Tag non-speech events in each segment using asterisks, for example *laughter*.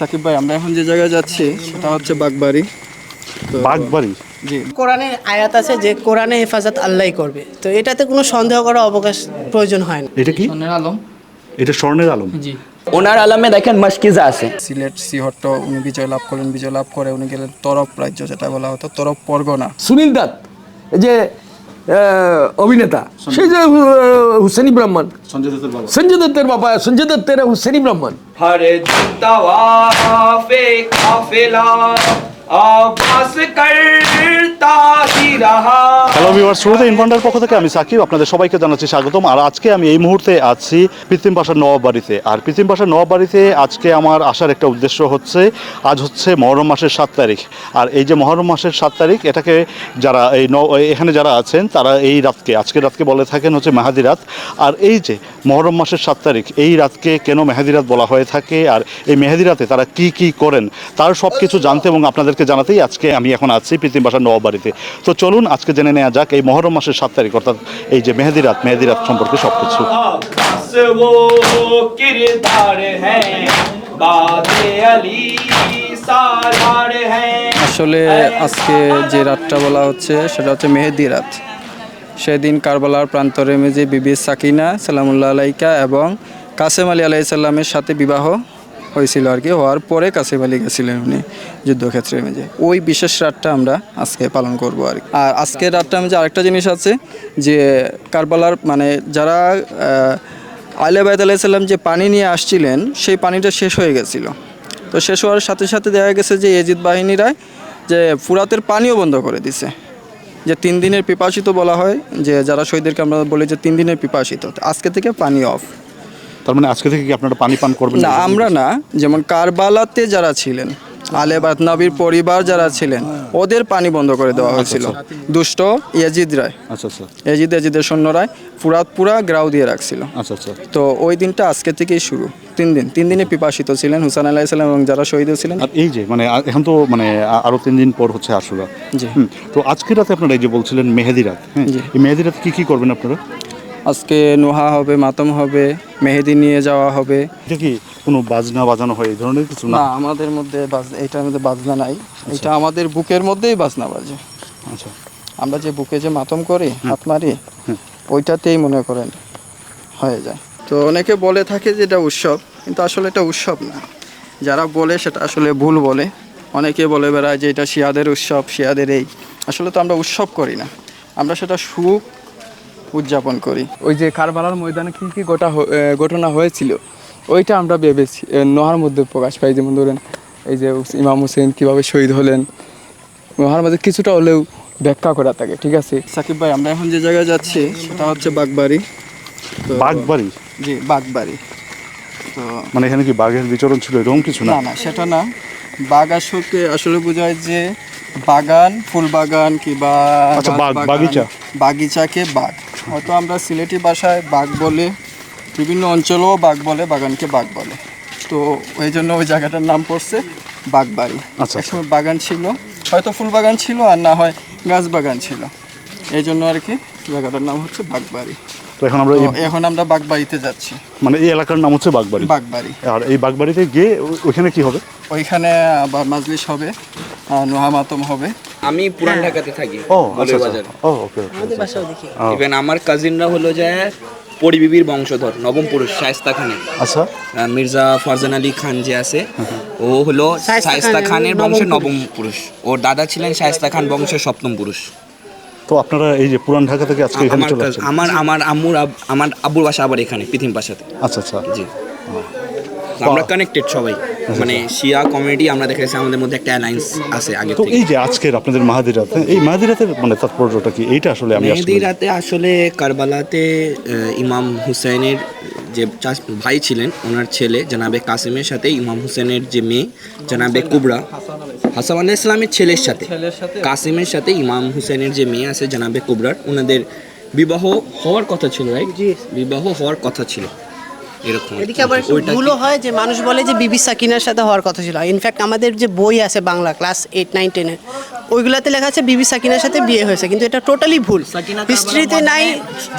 সাকিব ভাই আমরা এখন যে জায়গায় যাচ্ছি সেটা হচ্ছে বাগবাড়ি। তো বাগবাড়ি? জি। কোরআনের আয়াত আছে যে কোরআনে হেফাজত আল্লাহই করবে। তো এটাতে কোনো সন্দেহ করার অবকাশ প্রয়োজন হয় না। এটা কি? সোনের আলম। এটা স্বর্ণের আলম? জি। ওনার আলমে দেখেন মশকিজা আছে। সিলেট সিহট্ট উনি বিজয় লাভ করেন বিজয় লাভ করে উনি গেলেন তরফ রাজ্য যেটা বলা হতো তরফ পরগনা। সুনীল দত্ত এই যে অভিনেতা। সেই যে হুসেনি ব্রাহ্মণ। সঞ্জয় দত্তের বাবা। সঞ্জয় দত্তের হুসেনি ব্রাহ্মণ। আব্বাস কর হ্যালো ভিউয়ার শুরুতে ইনভান্ডার পক্ষ থেকে আমি সাকিব, আপনাদের সবাইকে জানাচ্ছি স্বাগতম। আর আজকে আমি এই মুহূর্তে আছি কৃত্রিম পাশার নবাব বাড়িতে আর কৃত্রিম পাশার নবাব বাড়িতে আজকে আমার আসার একটা উদ্দেশ্য হচ্ছে, আজ হচ্ছে মহরম মাসের সাত তারিখ। আর এই যে মহরম মাসের সাত তারিখ, এটাকে যারা এই ন, এখানে যারা আছেন, তারা এই রাতকে, আজকে রাতকে বলে থাকেন হচ্ছে মেহাদি রাত। আর এই যে মহরম মাসের সাত তারিখ, এই রাতকে কেন মেহাদি রাত বলা হয়ে থাকে, আর এই মেহেদি রাতে তারা কি কি করেন, তার সব কিছু জানতে এবং আপনাদেরকে জানাতেই আজকে আমি এখন আছি কৃত্রিম পাশার নবাব বাড়িতে। তো চলুন, আজকে জেনে নেওয়া যাক, এই মহরম মাসের সাত তারিখ, অর্থাৎ এই যে মেহেদি রাত মেহেদি রাত সম্পর্কে সব কিছু আসলে আজকে যে রাতটা বলা হচ্ছে, সেটা হচ্ছে মেহেদি রাত। সেদিন কারবালার প্রান্তরে মেজে বিবি সাকিনা, সালামুল্লাহ আলাইকা এবং কাসেম আলী আলাইসাল্লামের সাথে বিবাহ হয়েছিল আর কি, হওয়ার পরে কাসেম আলী গেছিলেন উনি যুদ্ধক্ষেত্রে মেজে ওই বিশেষ রাতটা আমরা আজকে পালন করব আর। আর আজকের রাতটা মেজে আরেকটা জিনিস আছে, যে কারবালার মানে যারা আলে বাইদ আলাইসাল্লাম যে পানি নিয়ে আসছিলেন, সেই পানিটা শেষ হয়ে গেছিল। তো শেষ হওয়ার সাথে সাথে দেখা গেছে যে এজিদ বাহিনীরা যে ফুরাতের পানিও বন্ধ করে দিছে। যে তিন দিনের পিপাসিত বলা হয়, যে যারা শহীদদেরকে আমরা বলি যে তিন দিনের পিপাসিত। আজকে থেকে পানি অফ। তার মানে আজকে থেকে কি আপনারা পানি পান করবেন না আমরা না যেমন কারবালাতে যারা ছিলেন আলে নবীর পরিবার যারা ছিলেন ওদের পানি বন্ধ করে দেওয়া হয়েছিল। দুষ্ট ইয়াজিদ রায়। আচ্ছা আচ্ছা। এজিদ এজিদের সৈন্যরায় ফুরাত পুরা গ্রাউ দিয়ে রাখছিল। আচ্ছা আচ্ছা। তো ওই দিনটা আজকে থেকেই শুরু। তিন দিন তিন দিনে পিপাসিত ছিলেন হুসান আলাহিসাল্লাম এবং যারা শহীদ ছিলেন আর এই যে মানে এখন তো মানে আরও তিন দিন পর হচ্ছে আশুরা। জি। তো আজকের রাতে আপনারা এই যে বলছিলেন মেহেদি রাত হ্যাঁ এই মেহেদি রাতে কি কি করবেন আপনারা? আজকে নোহা হবে মাতম হবে মেহেদি নিয়ে যাওয়া হবে। এটা কি কোনো বাজনা বাজানো হয় এই ধরনের কিছু না? না আমাদের মধ্যে এইটার মধ্যে বাজনা নাই। এটা আমাদের বুকের মধ্যেই বাজনা বাজে। আচ্ছা। আমরা যে বুকে যে মাতম করি হাত মারি ওইটাতেই মনে করেন হয়ে যায়। তো অনেকে বলে থাকে যে এটা উৎসব কিন্তু আসলে এটা উৎসব না। যারা বলে সেটা আসলে ভুল বলে। অনেকে বলে বেড়ায় যে এটা শিয়াদের উৎসব শিয়াদের এই। আসলে তো আমরা উৎসব করি না। আমরা সেটা সুখ উদযাপন করি। ওই যে কারবালার ময়দানে কি কি গোটা ঘটনা হয়েছিল ওইটা আমরা ভেবেছি। নোহার মধ্যে প্রকাশ পাই যেমন ধরেন এই যে ইমাম হোসেন কীভাবে শহীদ হলেন। নোহার মধ্যে কিছুটা হলেও ব্যাখ্যা করা থাকে ঠিক আছে? সাকিব ভাই আমরা এখন যে জায়গায় যাচ্ছি সেটা হচ্ছে বাগবাড়ি। তো বাগবাড়ি? জি বাগবাড়ি। তো মানে এখানে কি বাঘের বিচরণ ছিল এরকম কিছু না? না সেটা না। বাঘ আসলে আসলে বোঝায় যে বাগান ফুল বাগান কিংবা আচ্ছা, বাগিচা। বাগিচাকে বাগ হয়তো আমরা সিলেটি ভাষায় বাঘ বলে বিভিন্ন অঞ্চলেও বাঘ বলে বাগানকে বাঘ বলে। তো ওই জন্য ওই জায়গাটার নাম পড়ছে বাগবাড়ি আচ্ছা। একসময় বাগান ছিল হয়তো ফুল বাগান ছিল আর না হয় গাছ বাগান ছিল। এই জন্য আর কি জায়গাটার নাম হচ্ছে বাগবাড়ি তো এখন আমরা এখন আমরা বাগবাড়িতে যাচ্ছি। মানে এই এলাকার নাম হচ্ছে বাগবাড়ি বাগবাড়ি আর এই বাগবাড়িতে গিয়ে ওইখানে কি হবে? ওইখানে আবার মাজলিস হবে নোহা মাতম হবে। আমি পুরান ঢাকাতে থাকি ও আচ্ছা আচ্ছা। ও ওকে আমাদের বাসাও দেখি। ইভেন আমার কাজিনরা হলো যে পরিবিবির বংশধর নবম পুরুষ শায়স্তা খানের। আচ্ছা। আহ, মির্জা ফরজান আলী খান যে আছে ও হলো শায়েস্তা শায়স্তা খানের খানের বংশের নবম পুরুষ। ওর দাদা ছিলেন শায়স্তা খান বংশের সপ্তম পুরুষ। তো আপনারা এই যে পুরান ঢাকা থেকে আজকে এখানে আমার চলে কাজ- আসছেন। আমার আমার আম্মুর আব- আমার আব্বুর বাসা আবার এখানে পৃথিবী বাসাতে আচ্ছা আচ্ছা। জি। আমরা কানেক্টেড সবাই। মানে শিয়া কমিউনিটি আমরা দেখেছি আমাদের মধ্যে একটা অ্যালায়েন্স আছে আগে তো থেকে। এই যে আজকের আপনাদের মাহাদিরাত হ্যাঁ, এই মাহাদিরাতের মানে তাৎপর্যটা কি? এইটা আসলে আমি মেহেদি আসলে রাতে আসলে কারবালাতে ইমাম হুসাইনের যে চাচ- ভাই ছিলেন ওনার ছেলে জানাবে কাসিমের সাথে ইমাম হুসেনের যে মেয়ে জানাবে কুবরা। হাসান আলাহ ইসলামের ছেলের সাথে। কাসিমের সাথে ইমাম হুসেনের যে মেয়ে আছে জানাবে কুবরার ওনাদের বিবাহ হওয়ার কথা ছিল রাইট বিবাহ হওয়ার কথা ছিল। এরকম এদিকে আবার ভুলও হয় যে মানুষ বলে যে বিবি সাকিনার সাথে হওয়ার কথা ছিল। ইনফ্যাক্ট আমাদের যে বই আছে বাংলা ক্লাস এইট নাইন টেনের ওইগুলাতে লেখা আছে বিবি সাকিনার সাথে বিয়ে হয়েছে কিন্তু এটা টোটালি ভুল। হিস্ট্রিতে নাই।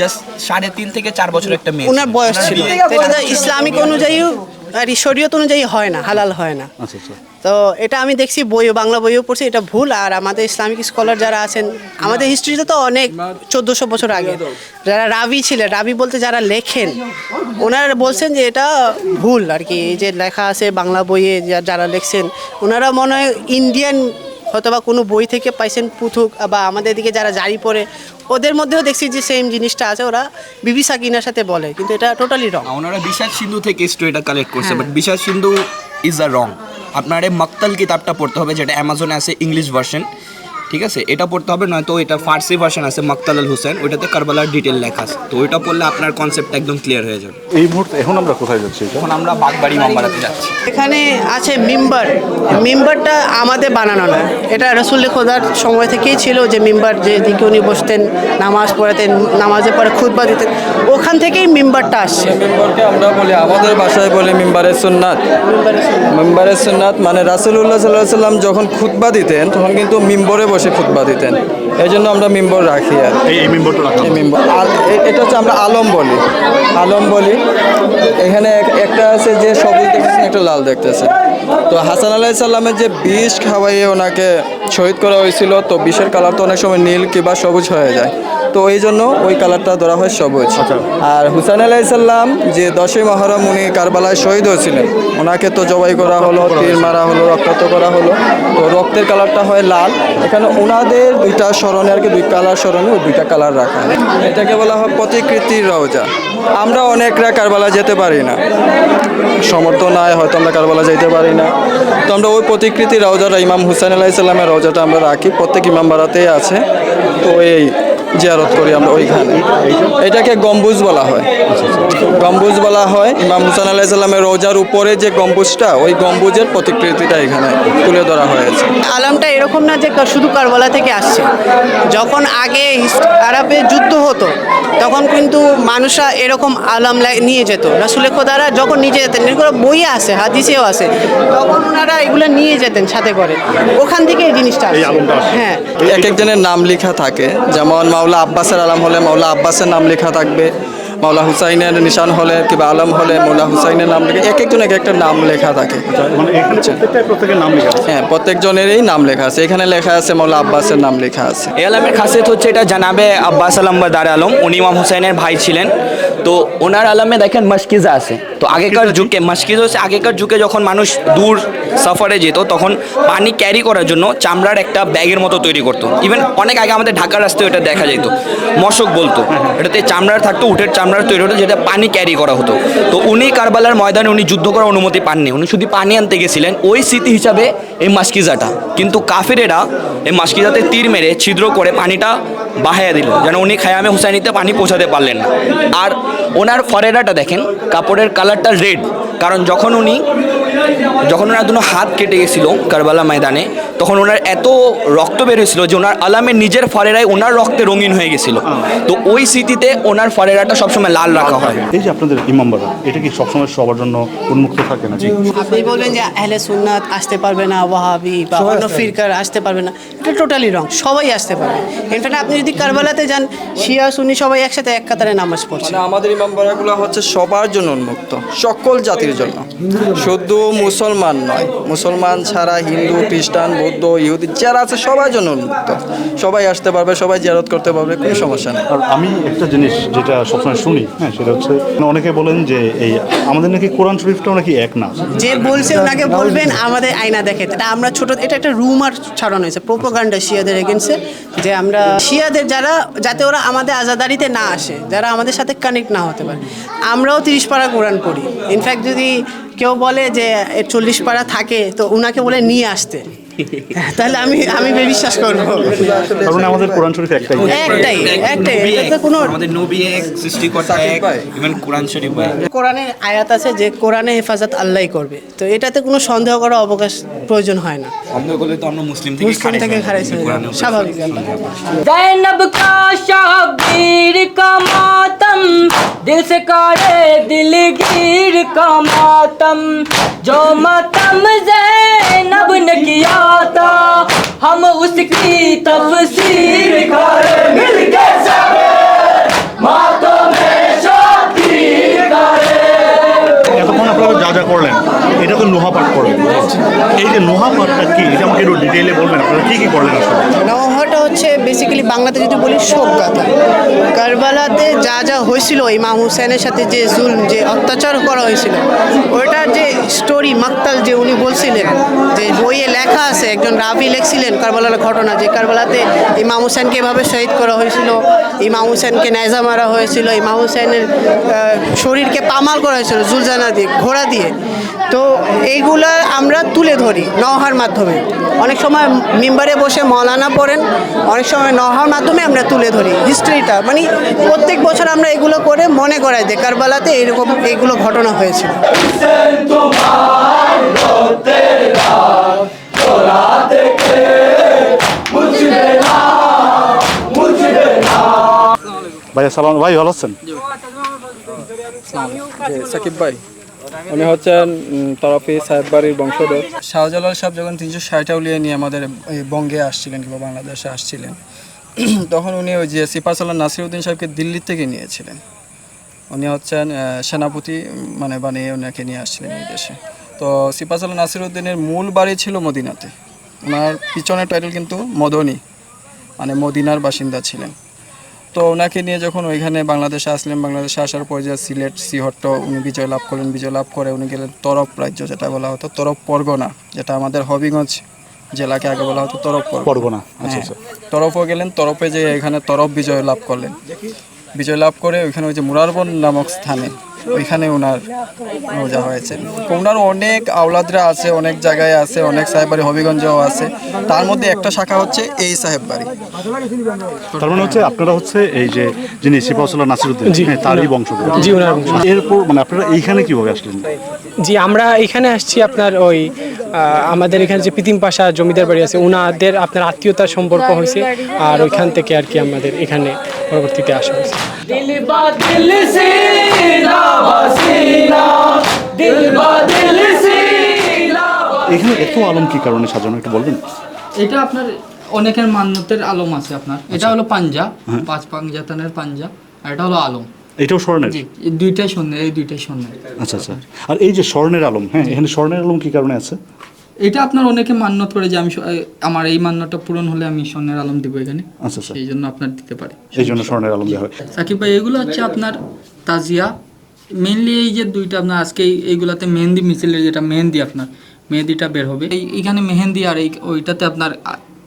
জাস্ট সাড়ে তিন থেকে চার বছর একটা মেয়ে ওনার বয়স ছিল। এটা ইসলামিক অনুযায়ীও আর শরীয়ত অনুযায়ী হয় না হালাল হয় না। আচ্ছা আচ্ছা। তো এটা আমি দেখছি বইও বাংলা বইও পড়ছি এটা ভুল। আর আমাদের ইসলামিক স্কলার যারা আছেন আমাদের হিস্ট্রিতে তো অনেক চোদ্দোশো বছর আগে। যারা রাবি ছিলেন রাবি বলতে যারা লেখেন ওনারা বলছেন যে এটা ভুল আর কি। এই যে লেখা আছে বাংলা বইয়ে যা- যারা লিখছেন ওনারা মনে হয় ইন্ডিয়ান হয়তো বা কোনো বই থেকে পাইছেন পুথুক বা আমাদের দিকে যারা জারি পড়ে ওদের মধ্যেও দেখছি যে সেম জিনিসটা আছে ওরা বিবি সাকিনার সাথে বলে কিন্তু এটা টোটালি রং ওনারা বিশাল সিন্ধু থেকে স্টোরিটা কালেক্ট করছে but Vishal Sindhu is a রং আপনার এই মক্তাল কিতাবটা পড়তে হবে যেটা অ্যামাজনে আছে ইংলিশ ভার্সন ঠিক আছে? এটা পড়তে হবে নয়তো এটা ফার্সি ভার্সন আছে মক্তাল আল হুসেন। ওইটাতে কারবালার ডিটেল লেখা আছে। তো ওইটা পড়লে আপনার কনসেপ্ট একদম ক্লিয়ার হয়ে যাবে। এই মুহূর্তে এখন আমরা কোথায় যাচ্ছি এখন আমরা বাগবাড়ি মামবাড়াতে যাচ্ছি। এখানে আছে মিম্বার। মিম্বারটা আমাদের বানানো না। এটা রসুল খোদার সময় থেকেই ছিল যে মিম্বার যে দিকে উনি বসতেন নামাজ পড়াতেন নামাজের পরে খুতবা দিতেন ওখান থেকেই মিম্বারটা আসছে। মেম্বারকে আমরা বলি আমাদের ভাষায় বলি মেম্বারের সুন্নাত। মেম্বারের সুন্নাত। মানে রাসুলুল্লাহ সাল্লাহ সাল্লাম যখন খুতবা দিতেন তখন কিন্তু মিম্বরে বসে খুতবা দিতেন। এই জন্য আমরা মেম্বর রাখি আর এই এই মেম্বারটা রাখা। আর এটা হচ্ছে আমরা আলম বলি। আলম বলি। এখানে একটা আছে যে সবুজ দেখতেছেন একটা লাল দেখতেছে তো হাসান আলাহ সাল্লামের যে বিষ খাওয়াইয়ে ওনাকে শহীদ করা হয়েছিল তো বিষের কালার তো অনেক সময় নীল কিংবা সবুজ হয়ে যায়। তো এই জন্য ওই কালারটা ধরা হয় সবুজ। আর হুসাইন আলাহ সাল্লাম যে দশই মহরম উনি কারবালায় শহীদ হয়েছিলেন ওনাকে তো জবাই করা হলো তীর মারা হলো রক্তাক্ত করা হলো। তো রক্তের কালারটা হয় লাল। এখানে ওনাদের দুইটা স্মরণে আর কি দুই কালার স্মরণে ওই দুইটা কালার রাখা হয়। এটাকে বলা হয় প্রতিকৃতির রওজা। আমরা অনেকরা কারবালা যেতে পারি না। সমর্থ নাই হয়তো আমরা কারবালা যেতে পারি না। তো আমরা ওই প্রতিকৃতি রওজাটা ইমাম হুসাইন আল্লাহ ইসলামের রওজাটা আমরা রাখি। প্রত্যেক ইমাম বাড়াতেই আছে। তো এই জিয়ারত করি আমরা ওইখানে। এটাকে গম্বুজ বলা হয়। গম্বুজ বলা হয়। ইমাম হুসাইন আলাহ ইসলামের রোজার উপরে যে গম্বুজটা ওই গম্বুজের প্রতিকৃতিটা এখানে তুলে ধরা হয়েছে। আলামটা এরকম না যে শুধু কারবালা থেকে আসছে। যখন আগে আরবে যুদ্ধ হতো তখন কিন্তু মানুষরা এরকম আলাম নিয়ে যেত। রাসুলে খোদারা যখন নিয়ে যেতেন এগুলো বইয়ে আছে হাদিসেও আছে। তখন ওনারা এগুলো নিয়ে যেতেন সাথে করে। ওখান থেকে এই জিনিসটা হ্যাঁ। এক একজনের নাম লেখা থাকে। যেমন মাওলা আব্বাসের আলাম হলে মাওলা আব্বাসের নাম লেখা থাকবে। মাওলা হুসাইনের নিশান হলে কিংবা আলম হলে মাওলা হুসাইনের নাম লেখা এক একজন এক একটা নাম লেখা থাকে। মানে এখানে প্রত্যেকটাই প্রত্যেকের নাম লেখা আছে? হ্যাঁ প্রত্যেকজনেরই নাম লেখা আছে। এখানে লেখা আছে মাওলা আব্বাসের নাম লেখা আছে। এই আলমের খাসিয়ত হচ্ছে এটা জানাবে আব্বাস আলম বা দার আলম। উনি ইমাম হুসাইনের ভাই ছিলেন। তো ওনার আলমে দেখেন মাসকিজা আছে। তো আগেকার যুগে মাসকিজা হচ্ছে আগেকার যুগে যখন মানুষ দূর সফরে যেত, তখন পানি ক্যারি করার জন্য চামড়ার একটা ব্যাগের মতো তৈরি করতো। ইভেন অনেক আগে আমাদের ঢাকার রাস্তায় এটা দেখা যেত। মশক বলতো। এটাতে চামড়ার থাকতো উটের চামড়ার তৈরি হতো, যেটা পানি ক্যারি করা হতো। তো উনি কারবালার ময়দানে উনি যুদ্ধ করার অনুমতি পাননি। উনি শুধু পানি আনতে গেছিলেন, ওই স্মৃতি হিসাবে এই মাসকিজাটা। কিন্তু কাফেরেরা এই মাসকিজাতে তীর মেরে ছিদ্র করে পানিটা বাহাইয়া দিল, যেন উনি খায়ামে হুসাইনিতে পানি পৌঁছাতে পারলেন না। আর ওনার ফরেরাটা দেখেন, কাপড়ের কালারটা রেড কারণ যখন উনি যখন ওনার দুটো হাত কেটে গেছিল কারবালা ময়দানে তখন ওনার এত রক্ত বের হয়েছিল যে ওনার আলামের নিজের ফরেরাই ওনার রক্তে রঙিন হয়ে গেছিল। তো ওই স্মৃতিতে ওনার ফরেরাটা সবসময় লাল রাখা হয়। এই যে আপনাদের ইমামবাড়া এটা কি সবসময় সবার জন্য উন্মুক্ত থাকে নাকি? আপনি বলবেন যে আহলে সুন্নাত আসতে পারবে না ওয়াহাবি বা অন্য ফিরকার আসতে পারবে না। এটা টোটালি রং সবাই আসতে পারবে। ইনফ্যাক্ট আপনি যদি কারবালাতে যান শিয়া সুন্নি সবাই একসাথে এক কাতারে নামাজ পড়ছে। মানে আমাদের ইমামবাড়াগুলো হচ্ছে সবার জন্য উন্মুক্ত সকল জাতির জন্য। শুধু মুসলমান নয়। মুসলমান ছাড়া হিন্দু খ্রিস্টান বৌদ্ধ ইহুদি যারা আছে সবার জন্য উন্মুক্ত। সবাই আসতে পারবে সবাই জিয়ারত করতে পারবে কোনো সমস্যা নেই। আর আমি একটা জিনিস যেটা সবসময় শুনি হ্যাঁ সেটা হচ্ছে অনেকে বলেন যে এই আমাদের নাকি কোরআন শরীফটাও নাকি এক না। যে বলছে ওনাকে বলবেন আমাদের আয়না দেখে। এটা আমরা ছোট এটা একটা রুমার ছড়ানো হয়েছে প্রোপোগান্ডা শিয়াদের এগেন্সে যে আমরা শিয়াদের যারা যাতে ওরা আমাদের আজাদারিতে না আসে যারা আমাদের সাথে কানেক্ট না হতে পারে। আমরাও তিরিশ পারা কোরআন পড়ি। ইনফ্যাক্ট যদি কেউ বলে যে চল্লিশ পাড়া থাকে তো ওনাকে বলে নিয়ে আসতে। তাহলে আমি আমি বিশ্বাস করবো কারণ আমাদের কোরআন শরীফ একটাই একটাই একটাই এটাতে কোনো আমাদের নবী এক সৃষ্টিকর্তা এক ইভেন কোরআন শরীফ এক কোরআনের আয়াত আছে যে কোরআনে হেফাজত আল্লাহই করবে তো এটাতে কোনো সন্দেহ করার অবকাশ প্রয়োজন হয় না সন্দেহ করলে তো আমরা মুসলিম থেকে মুসলিম থেকে খারেজ হয়ে যাবে স্বাভাবিক ব্যাপার जैनब का शबीर का मातम दिल से करे दिलगीर का मातम जो मातम जैनब ने किया था हम उसकी तफसीर करे मिल के सबे मातों এই যে নোহাপাড়টা কি? এটা আমাকে একটু ডিটেইলে বলবেন আপনারা, কি কি করলেন নওহাটা হচ্ছে বেসিক্যালি বাংলাতে যদি বলি শোক গাথা কারবালাতে যা যা হয়েছিল ইমাম হুসেনের সাথে যে জুল যে অত্যাচার করা হয়েছিল ওটার যে স্টোরি মাক্তাল যে উনি বলছিলেন, যে বইয়ে লেখা আছে, একজন রাবি লেখছিলেন কারবালার ঘটনা, যে কারবালাতে ইমাম হুসেনকে এভাবে শহীদ করা হয়েছিল, ইমাম হুসেনকে নাইজা মারা হয়েছিল, ইমাম হুসেনের শরীরকে পামাল করা হয়েছিল, জুলজানা দিয়ে, ঘোড়া দিয়ে। তো এইগুলা আমরা তুলে ধরি নহার মাধ্যমে। অনেক সময় মেম্বারে বসে মৌলানা পড়েন অনেক সময় নহার মাধ্যমে আমরা তুলে ধরি। হিস্ট্রিটা মানে প্রত্যেক বছর আমরা এগুলো করে মনে করাই দিই কারবালাতে এরকম এইগুলো ঘটনা হয়েছিল ভাই সালাম ভাই ভালো আছেন? সাকিব ভাই। উনি হচ্ছেন তরফি সাহেব বাড়ির বংশধর। শাহজালাল সাহেব যখন তিনশো ষাটটা উলিয়ে নিয়ে আমাদের এই বঙ্গে আসছিলেন কিংবা বাংলাদেশে আসছিলেন, *clears throat* তখন উনি ওই যে সিপাসাল্লাহ নাসিরউদ্দিন সাহেবকে দিল্লি থেকে নিয়েছিলেন। উনি হচ্ছেন সেনাপতি মানে বানিয়ে ওনাকে নিয়ে আসছিলেন এই দেশে। তো সিপাসাল্লাহ নাসিরউদ্দিনের মূল বাড়ি ছিল মদিনাতে। ওনার পিছনের টাইটেল কিন্তু মদনী মানে মদিনার বাসিন্দা ছিলেন। তো ওনাকে নিয়ে যখন ওইখানে বাংলাদেশে আসলেন বাংলাদেশে আসার পর যে সিলেট সিহট্ট উনি বিজয় লাভ করলেন বিজয় লাভ করে উনি গেলেন তরফ রাজ্য যেটা বলা হতো তরফ পরগনা যেটা আমাদের হবিগঞ্জ জেলাকে আগে বলা হতো তরফ পরগনা তরফ আচ্ছা হ্যাঁ। আচ্ছা তরফও গেলেন তরফে যে এখানে তরফ বিজয় লাভ করলেন বিজয় লাভ করে ওইখানে ওই যে মুরারবন নামক স্থানে ওইখানে ওনার রোজা হয়েছে। ওনার অনেক আওলাদরা আছে অনেক জায়গায় আছে অনেক সাহেব বাড়ি হবিগঞ্জেও আছে। তার মধ্যে একটা শাখা হচ্ছে এই সাহেব বাড়ি। তার মানে হচ্ছে আপনারা হচ্ছে এই যে যিনি সিপাহসুল্লাহ নাসিরুদ্দিন হ্যাঁ তারই বংশধর। জি, ওনার এরপর মানে আপনারা এইখানে কীভাবে আসলেন? জি আমরা এখানে আসছি আপনার ওই আমাদের এখানে যে পিতিম পাশা জমিদার বাড়ি আছে ওনাদের আপনার আত্মীয়তার সম্পর্ক হয়েছে আর ওইখান থেকে আর কি আমাদের এখানে পরবর্তীতে আসা হয়েছে। এখানে এত আলম কি কারণে সাজানো একটু বলবেন? এটা আপনার অনেকের মান্যতের আলম আছে আপনার। আচ্ছা। এটা হলো পাঞ্জা হ্যাঁ। পাঁচ পাঞ্জাতানের পাঞ্জা আর এটা হলো আলম। এটাও স্বর্ণের? দুইটাই স্বর্ণের এই দুইটাই স্বর্ণের। আচ্ছা আচ্ছা। আর এই যে স্বর্ণের আলম হ্যাঁ এখানে স্বর্ণের আলম কি কারণে আছে? এটা আপনার অনেকে মান্যত করে যে আমি আমার এই মান্যটা পূরণ হলে আমি স্বর্ণের আলম দিব এখানে। আচ্ছা, আচ্ছা সেই জন্য আপনার দিতে পারি। এই জন্য স্বর্ণের আলম দেওয়া হয়। সাকিব ভাই এগুলো হচ্ছে আপনার তাজিয়া মেনলি এই যে দুইটা আপনার আজকে এইগুলাতে মেহেন্দি মিছিলের যেটা মেহেন্দি আপনার মেহেন্দিটা বের হবে। এই এইখানে মেহেন্দি আর এই ওইটাতে আপনার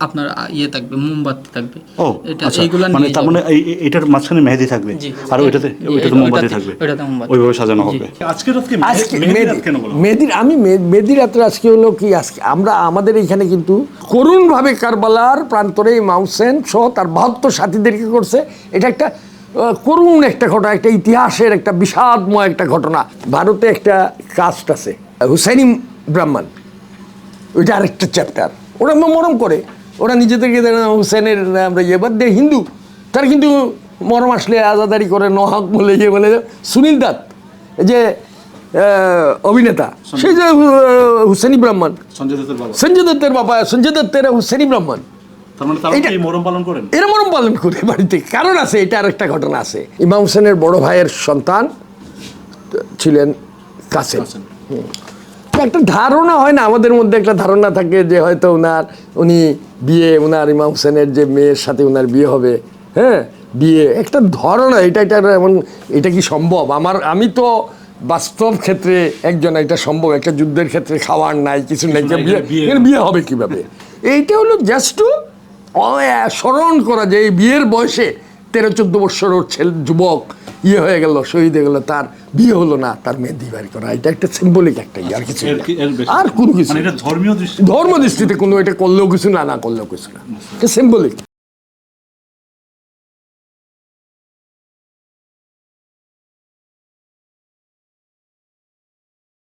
আপনার ইয়ে থাকবে মোমবাতি থাকবে। ও এটা আচ্ছা এইগুলা মানে তার মানে এটার মাঝখানে মেহেদি থাকবে আর ওইটাতে ওইটাতে মোমবাতি থাকবে ওইটাতে মোমবাতি। ওইভাবে সাজানো হবে। আজকে রাতকে আজকে মেহেদি মেহেদি- কেন বলো। মেহেদির আমি মেহেদি রাত্রে আজকে হলো কি আজকে আমরা আমাদের এইখানে কিন্তু করুণভাবে কারবালার প্রান্তরে ইমাম হোসেন সহ তার বাহাত্তর সাথীদেরকে করছে। এটা একটা করুণ একটা ঘটনা একটা ইতিহাসের একটা বিষাদময় একটা ঘটনা। ভারতে একটা কাস্ট আছে হুসাইনি ব্রাহ্মণ। ওইটা আরেকটা চ্যাপ্টার ওরা মরম করে। ওরা নিজেদেরকে হুসেনের আমরা ইয়ে বাদ দিয়ে হিন্দু। তারা কিন্তু মরম আসলে আজাদারি করে নহক বলে ইয়ে বলে। সুনীল দাত যে অভিনেতা সেই যে হুসেনি ব্রাহ্মণ। সঞ্জয় দত্তের বাবা। সঞ্জয় দত্তের বাবা সঞ্জয় দত্তের হুসেনি ব্রাহ্মণ। মানে এরা মরম পালন করে বাড়িতে। কারণ আছে এটা আর একটা ঘটনা আছে। ইমাম হোসেনের বড় ভাইয়ের সন্তান ছিলেন কাসেম। একটা ধারণা হয় না আমাদের মধ্যে একটা ধারণা থাকে যে হয়তো ওনার উনি বিয়ে ওনার ইমাম হোসেনের যে মেয়ের সাথে ওনার বিয়ে হবে হ্যাঁ? বিয়ে একটা ধারণা এটা এটা এমন এটা কি সম্ভব? আমার আমি তো বাস্তব ক্ষেত্রে একজন এটা সম্ভব একটা যুদ্ধের ক্ষেত্রে খাওয়ার নাই কিছু নাই বিয়ে- বিয়ে হবে কীভাবে? এইটা হলো জাস্ট টু স্মরণ করা যে এই বিয়ের বয়সে তেরো চোদ্দ বৎসর ওর ছেলে যুবক ইয়ে হয়ে গেল শহীদ হয়ে গেল তার বিয়ে হলো না তার মেহেদি বাড়ি করা। এটা একটা সিম্বলিক একটা ইয়ে, আর কিছু? আর কোনো কিছু মানে ধর্ম দৃষ্টিতে কোনো এটা করলেও কিছু না না করলেও কিছু না। সিম্বলিক